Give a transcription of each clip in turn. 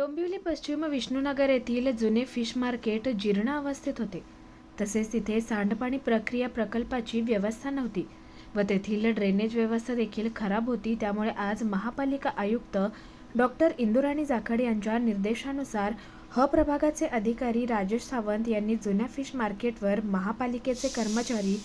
डोंबिवली पश्चिम विष्णुनगर येथील जुने फिश मार्केट जीर्ण अवस्थेत होते. तसेच तिथे सांडपाणी प्रक्रिया प्रकल्पाची व्यवस्था नव्हती व तेथील ड्रेनेज व्यवस्था देखील खराब होती. त्यामुळे आज महापालिका आयुक्त डॉक्टर इंदुराणी जाखड यांच्या निर्देशानुसार ह प्रभागाचे अधिकारी राजेश सावंत यांनी जुन्या फिश मार्केटवर महापालिकेचे कर्मचारी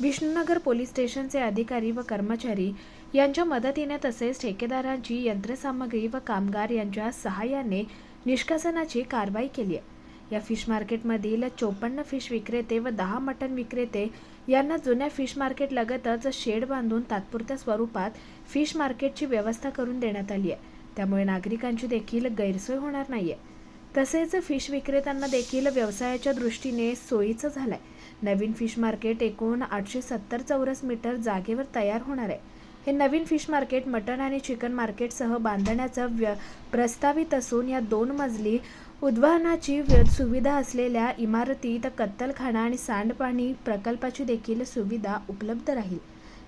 विष्णुनगर पोलीस स्टेशनचे अधिकारी व कर्मचारी यांच्या मदतीने तसेच ठेकेदारांची यंत्रसामग्री व कामगार यांच्या सहाय्याने निष्कासनाची कारवाई केली आहे. या फिश मार्केटमधील चोपन्न फिश विक्रेते व दहा मटण विक्रेते यांना जुन्या फिश मार्केट लगतच शेड बांधून तात्पुरत्या स्वरूपात फिश मार्केटची व्यवस्था करून देण्यात आली आहे. त्यामुळे नागरिकांची देखील गैरसोय होणार नाही आहे तसेच फिश विक्रेत्यांना देखील व्यवसायाच्या दृष्टीने सोयीचं झालंय. नवीन फिश मार्केट एकूण आठशे सत्तर चौरस मीटर जागेवर तयार होणार आहे. हे नवीन फिश मार्केट मटण आणि चिकन मार्केटसह बांधण्याचं व्य प्रस्तावित असून या दोन मजली उद्वाहनाची व्य- सुविधा असलेल्या इमारतीत कत्तलखाना आणि सांडपाणी प्रकल्पाची देखील सुविधा उपलब्ध राहील.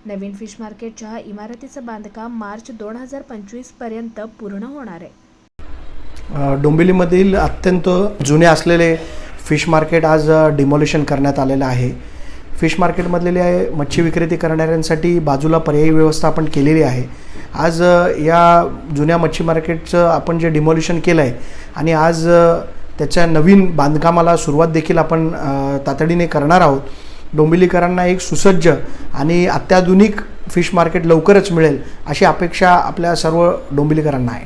नवीन फिश मार्केटच्या इमारतीचं बांधकाम मार्च दोन हजार पंचवीसपर्यंत पूर्ण होणार आहे. डोंबिवलीमधील अत्यंत जुने असलेले फिश मार्केट आज डिमॉलिशन करण्यात आलेलं आहे. फिश मार्केटमधलेले मच्छी विक्रेती करणाऱ्यांसाठी बाजूला पर्यायी व्यवस्था आपण केलेली आहे. आज या जुन्या मच्छी मार्केटचं आपण जे डिमॉलिशन केलं आहे आणि आज त्याच्या नवीन बांधकामाला सुरुवात देखील आपण तातडीने करणार आहोत. डोंबिवलीकरांना एक सुसज्ज आणि अत्याधुनिक फिश मार्केट लवकरच मिळेल अशी अपेक्षा आपल्या सर्व डोंबिवलीकरांना आहे.